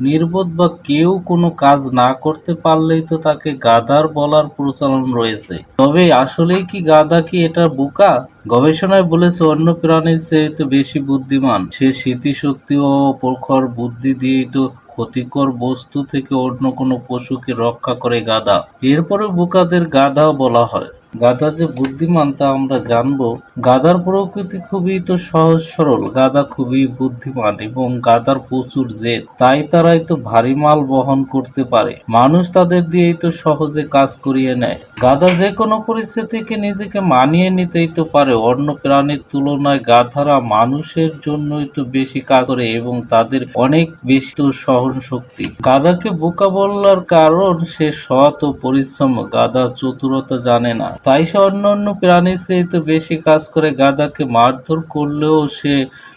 নির্বোধ বা কেউ কোনো কাজ না করতে পারলেই তো তাকে গাধার বলার প্রচলন রয়েছে। তবে আসলেই কি গাধা কি এটা বোকা? গবেষণায় বলেছে অন্য প্রাণীর চেয়ে বেশি বুদ্ধিমান। সে স্মৃতিশক্তি ও প্রখর বুদ্ধি দিয়েই তো ক্ষতিকর বস্তু থেকে অন্য কোনো পশুকে রক্ষা করে গাধা। এরপরে বোকাদের গাধাও বলা হয়। গাধা যে বুদ্ধিমান তা আমরা জানব। গাধার প্রকৃতি খুবই তো সহজ সরল, গাধা খুবই বুদ্ধিমান এবং গাধার প্রচুর জেদ, তাই তারাই তো ভারী মাল বহন করতে পারে। মানুষ তাদের দিয়েই তো সহজে কাজ করিয়ে নেয়। গাধা যে কোনো পরিস্থিতিকে নিজেকে মানিয়ে নিতেই তো পারে, অন্য প্রাণীর তুলনায় গাধারা মানুষের জন্যই তো বেশি কাজ করে এবং তাদের অনেক বেশি তো সহন শক্তি গাধাকে বোকা বলার কারণ সে সৎ ও পরিশ্রম, গাধা চতুরতা জানে না। তাই সে অন্য অন্য প্রাণীর চেয়ে তো বেশি কাজ করে গাধাকে মারধর করলেও সে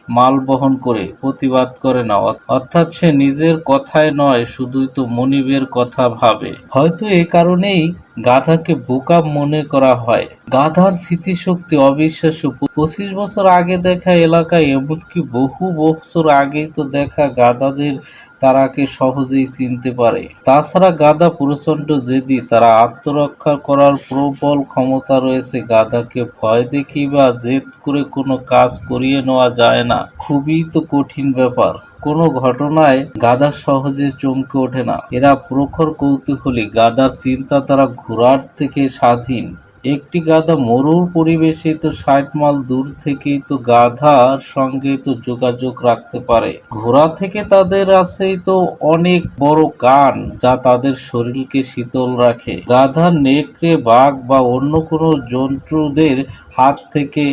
মাল বহন করে প্রতিবাদ করে না। অর্থ- অর্থাৎ সে নিজের কথায় নয়, শুধুই তো মনিবের কথা ভাবে। হয়তো এ কারণেই গাধাকে বোকা মনে করা হয়। গাধার স্মৃতিশক্তি অবিশ্বাস্য। পঁচিশ বছর আগে দেখা এলাকায়, এমনকি বহু বছর আগেই তো দেখা গাধাদের তারাকে সহজেই চিনতে পারে। তাছাড়া গাধা প্রচণ্ড জেদি। তারা আত্মরক্ষা করার প্রবল ক্ষমতা রয়েছে। গাধাকে ভয় দেখি বা জেদ করে কোনো কাজ করিয়ে নেওয়া যায় না। খুবই তো কঠিন ব্যাপার। কোনো ঘটনায় গাধা সহজে চমকে ওঠে না। এরা প্রখর কৌতূহলী গাদার চিন্তা তারা ঘোড়ার থেকে স্বাধীন। একটি গাধা মরুর পরিবেশে তো ষাট মাইল দূর থেকেই তো গাধার সঙ্গে তো যোগাযোগ রাখতে পারে। ঘোড়া থেকে তাদের আছে তো অনেক বড় কান, যা তাদের শরীরকে শীতল রাখে। গাধা নেকড়ে, বাঘ বা অন্য কোনো জন্তুদের হাত থেকে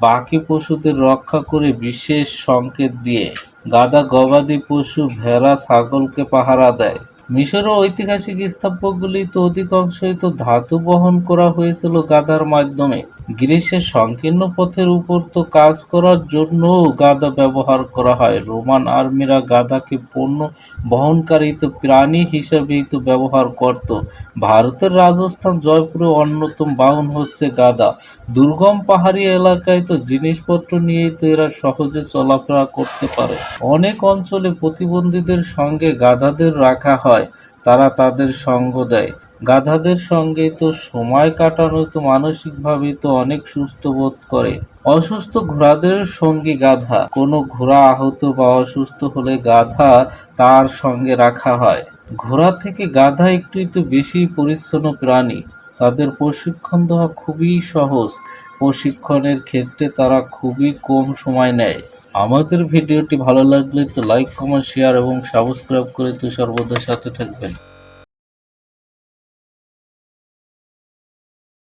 বাকি পশুদের রক্ষা করে বিশেষ সংকেত দিয়ে। গাদা গবাদি পশু ভেড়া ছাগলকে পাহারা দেয়। মিশরের ঐতিহাসিক স্থাপকগুলি তো অধিকাংশই তো ধাতু বহন করা হয়েছিল গাদার মাধ্যমে। গ্রিসের সংকীর্ণ পথের উপর তো কাজ করার জন্য গাদা ব্যবহার করা হয়। রোমান আর্মিরা গাদাকে পণ্য বহনকারী তো প্রাণী হিসেবেই তো ব্যবহার করত। ভারতের রাজস্থান জয়পুরে অন্যতম বাহন হচ্ছে গাদা। দুর্গম পাহাড়ি এলাকায় তো জিনিসপত্র নিয়েই তো এরা সহজে চলাফেরা করতে পারে। অনেক অঞ্চলে প্রতিবন্ধীদের সঙ্গে গাধাদের রাখা হয়। তারা তাদের সঙ্গ দেয়। গাধাদের সঙ্গে তো সময় কাটানো তো মানসিকভাবে তো অনেক সুস্থ বোধ করে। অসুস্থ ঘোড়াদের সঙ্গে গাধা, কোনো ঘোড়া আহত বা অসুস্থ হলে গাধা তার সঙ্গে রাখা হয়। ঘোড়া থেকে গাধা একটু তো বেশি পরিচ্ছন্ন প্রাণী। তাদের প্রশিক্ষণ দেওয়া খুবই সহজ। প্রশিক্ষণের ক্ষেত্রে তারা খুবই কম সময় নেয়। আমাদের ভিডিওটি ভালো লাগলে তো লাইক কমেন্ট শেয়ার এবং সাবস্ক্রাইব করে তো সর্বদা সাথে থাকবেন।